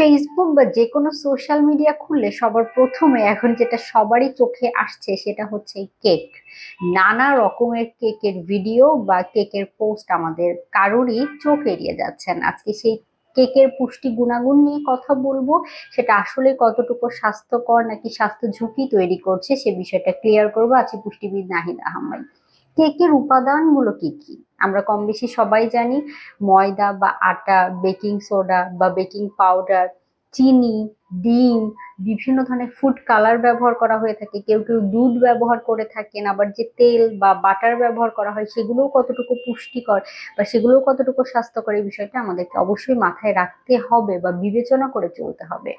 Facebook বা যে কোনো সোশ্যাল মিডিয়া খুললে সবার প্রথমে এখন যেটা সবারই চোখে আসছে সেটা হচ্ছে কেক নানা রকমের কেকের ভিডিও বা কেকের পোস্ট আমাদের কারোরই চোখ এড়িয়ে যাচ্ছেন আজকে সেই কেকের পুষ্টি গুণাগুণ নিয়ে কথা বলব, সেটা আসলে কতটুকু স্বাস্থ্যকর নাকি স্বাস্থ্য ঝুঁকি তৈরি করছে সে বিষয়টা ক্লিয়ার করব। আছে পুষ্টিবিদ নাহিদ আহমেদ। কেকের উপাদানগুলো কি কি? আমরা কম বেশি সবাই জানি, ময়দা বা আটা বেকিং সোডা বা বেকিং পাউডার চিনি, ডিম, বিভিন্ন ধরনের ফুড কালার ব্যবহার করা হয়ে থাকে। কেউ কেউ দুধ ব্যবহার করে থাকেন, আবার যে তেল বা বাটার ব্যবহার করা হয়, সেগুলোও কতটুকু পুষ্টিকর বা সেগুলোও কতটুকু স্বাস্থ্যকর, এই বিষয়টা আমাদেরকে অবশ্যই মাথায় রাখতে হবে বা বিবেচনা করে চলতে হবে।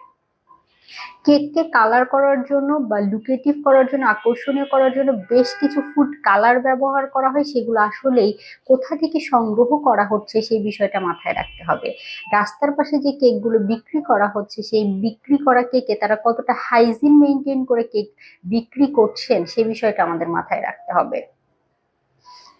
কেককে কালার করার জন্য বা লুকেটিভ করার জন্য, আকর্ষণীয় করার জন্য বেশ কিছু ফুড কালার ব্যবহার করা হয়, সেগুলো আসলেই কোথা থেকে সংগ্রহ করা হচ্ছে সেই বিষয়টা মাথায় রাখতে হবে। রাস্তার পাশে যে কেকগুলো বিক্রি করা হচ্ছে, সেই বিক্রি করা কেকে তারা কতটা হাইজিন মেনটেন করে কেক বিক্রি করছেন, সে বিষয়টা আমাদের মাথায় রাখতে হবে।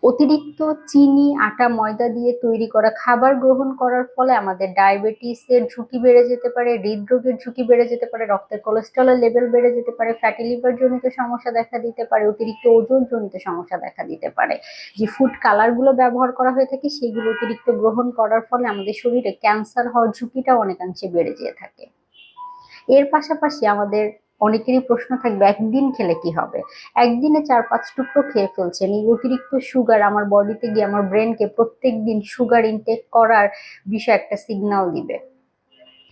অতিরিক্ত চিনি, আটা, ময়দা দিয়ে তৈরি করা খাবার গ্রহণ করার ফলে আমাদের ডায়াবেটিসের ঝুঁকি বেড়ে যেতে পারে, হৃদরোগের ঝুঁকি বেড়ে যেতে পারে, রক্তের কোলেস্ট্রলের লেভেল বেড়ে যেতে পারে ফ্যাটি লিভার জনিত সমস্যা দেখা দিতে পারে, অতিরিক্ত ওজন জনিত সমস্যা দেখা দিতে পারে। যে ফুড কালারগুলো ব্যবহার করা হয়ে থাকে সেগুলো অতিরিক্ত গ্রহণ করার ফলে আমাদের শরীরে ক্যান্সার হওয়ার ঝুঁকিটা অনেকাংশে বেড়ে যেয়ে থাকে। এর পাশাপাশি আমাদের অনেকেরই প্রশ্ন থাকবে, একদিন খেলে কি হবে? একদিনে চার পাঁচ টুকরো খেয়ে ফেলছেন, এই অতিরিক্ত সুগার আমার বডিতে গিয়ে আমার ব্রেনকে প্রত্যেক দিন সুগার ইনটেক করার বিষয়ে একটা সিগনাল দিবে।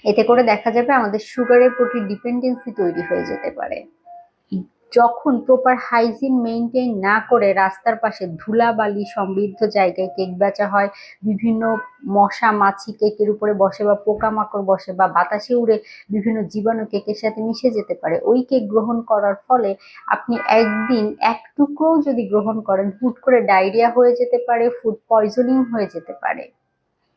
এতে করে দেখা যাবে আমাদের সুগারের প্রতি ডিপেন্ডেন্সি তৈরি হয়ে যেতে পারে। যখন প্রপার হাইজিন মেনটেন না করে রাস্তার পাশে ধুলাবালি সমৃদ্ধ জায়গায় কেক বেচা হয়, বিভিন্ন মশা মাছি কেকের উপরে বসে বা পোকামাকড় বসে বা বাতাসে উড়ে বিভিন্ন জীবাণু কেকের সাথে মিশে যেতে পারে, ওই কেক গ্রহণ করার ফলে আপনি একদিন এক টুকরোও যদি গ্রহণ করেন, হুট করে ডায়রিয়া হয়ে যেতে পারে ফুড পয়জনিং হয়ে যেতে পারে।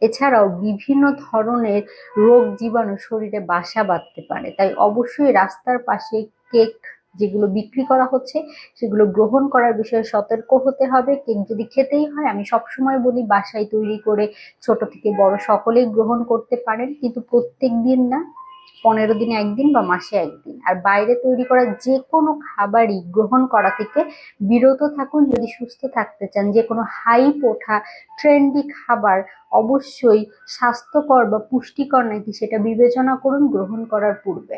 এছাড়াও বিভিন্ন ধরনের রোগ জীবাণু শরীরে বাসা বাঁধতে পারে, তাই অবশ্যই রাস্তার পাশে কেক যেগুলো বিক্রি করা হচ্ছে, সেগুলো গ্রহণ করার বিষয়ে সতর্ক হতে হবে। কেক যদি খেতেই হয়, আমি সবসময় বলি বাসায় তৈরি করে ছোট থেকে বড় সকলেই গ্রহণ করতে পারেন। কিন্তু প্রত্যেক দিন না, পনেরো দিনে একদিন বা মাসে একদিন। আর বাইরে তৈরি করা যে কোনো খাবারই গ্রহণ করা থেকে বিরত থাকুন। যদি সুস্থ থাকতে চান যে কোনো হাইপ ওঠা ট্রেন্ডি খাবার অবশ্যই স্বাস্থ্যকর বা পুষ্টিকর নাকি সেটা বিবেচনা করুন, গ্রহণ করার পূর্বে।